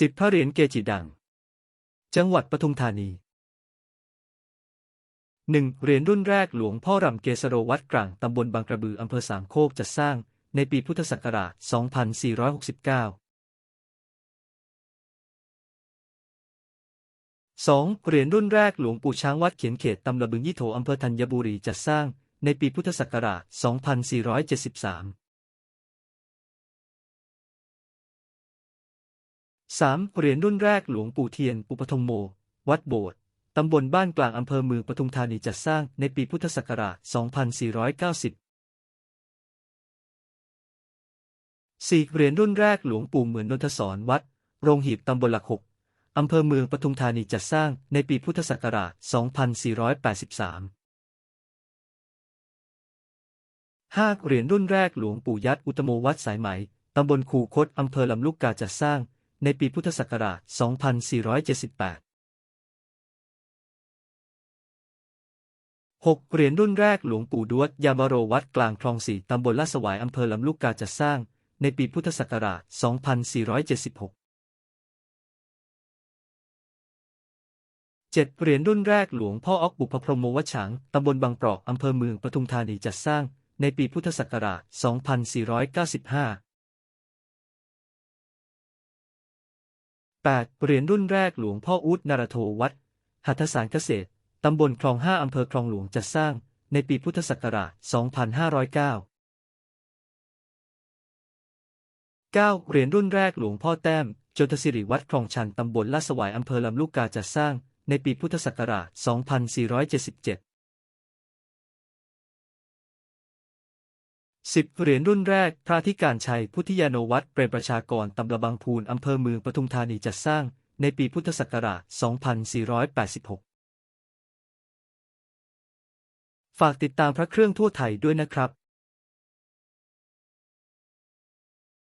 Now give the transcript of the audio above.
สิบพระเหรียญเกจิดัง จังหวัดปทุมธานีหนึ่งเหรียญรุ่นแรกหลวงพ่อรำเกสโรวัดกลางตำบลบางกระบืออำเภอสามโคกจัดสร้างในปีพุทธศักราช 2469 2. เหรียญรุ่นแรกหลวงปู่ช้างวัดเขียนเขตตำลบึงยี่โถอำเภอธัญบุรีจัดสร้างในปีพุทธศักราช 2473 3. เหรียญรุ่นแรกหลวงปู่เทียนปุปทมโม วัดโบสถ์ตำบลบ้านกลางอำเภอเมืองปทุมธานีจัดสร้างในปีพุทธศักราช 2490 4. เหรียญรุ่นแรกหลวงปู่เหมือนนนทศรวัด โรงหีบตำบลหลักหกอำเภอเมืองปทุมธานีจัดสร้างในปีพุทธศักราช 2483 5. เหรียญรุ่นแรกหลวงปู่ยัดอุตโมวัดสายไหม ตำบลคูคตอำเภอลำลูกกาจัดสร้าง ในปีพุทธศักราช 2478 6. เหรียญรุ่นแรกหลวงปู่ดวดยามโรวัดกลางคลองสี่ตำบลลาดสวายอำเภอลำลูกกาจัดสร้าง ในปีพุทธศักราช 2476 7. เหรียญรุ่นแรกหลวงพ่ออ๊อกบุพพรหมวชังตำบลบางปรอกอำเภอเมืองปทุมธานีจัดสร้าง ในปีพุทธศักราช 2495 8. เหรียญรุ่นแรกหลวงพ่ออุดนารโทวัดหัตถสารเกษตร ตำบลคลองห้าอำเภอคลองหลวงจัดสร้าง ในปีพุทธศักราช 2509 9. เหรียญรุ่นแรกหลวงพ่อแต้มจนทศิริวัดคลองชันตำบลลาดสวายอำเภอลำลูกกาจัดสร้าง ในปีพุทธศักราช 2477 สิบเหรียญรุ่นแรก พระธิการชัยพุทธิยาโนวัตรเปรมประชากรตำบลบางพูนอำเภอเมืองปทุมธานีจัดสร้าง ในปีพุทธศักราช 2486 ฝากติดตามพระเครื่องทั่วไทยด้วยนะครับ